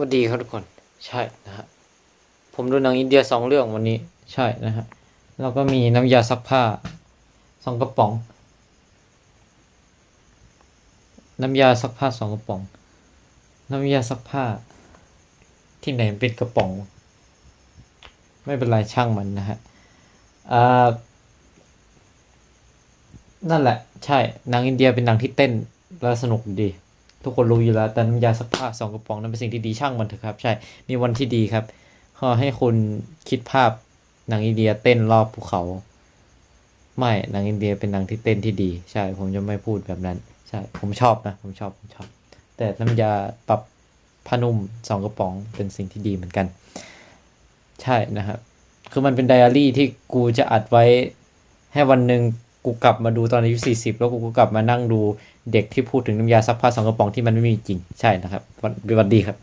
วัสดีครับทุกคน ใช่นะฮะ ผมดูหนังอินเดียสองเรื่องวันนี้ ใช่นะฮะ แล้วก็มีน้ำยาซักผ้าสองกระป๋อง น้ำยาซักผ้าสองกระป๋อง น้ำยาซักผ้า ที่ไหนมันเป็นกระป๋อง ไม่เป็นไรช่างมันนะฮะอ่านั่นแหละ ใช่หนังอินเดียเป็นหนังที่เต้น แล้วสนุกดี ทุกคนรู้อยู่แล้วแต่น้ำยาซักผ้าสองกระป๋องนั้นเป็นสิ่งที่ดีช่างมันเถอะครับ ใช่ มีวันที่ดีครับขอให้คุณคิดภาพหนังอินเดียเต้นรอบภูเขา ไม่หนังอินเดียเป็นหนังที่เต้นที่ดี ใช่ ผมจะไม่พูดแบบนั้น ใช่ ผมชอบนะ ผมชอบ ผมชอบ แต่น้ำยาปรับผ้านุ่มสองกระป๋องเป็นสิ่งที่ดีเหมือนกัน ใช่นะครับ คือมันเป็นไดอารี่ที่กูจะอัดไว้ให้วันหนึ่ง กูกลับมาดูตอนอายุสี่สิบแล้วกูก็กลับมานั่งดูเด็กที่พูดถึงน้ำยาซักผ้าสองกระป๋องที่มันไม่มีจริงใช่นะครับวันวัสดีครับ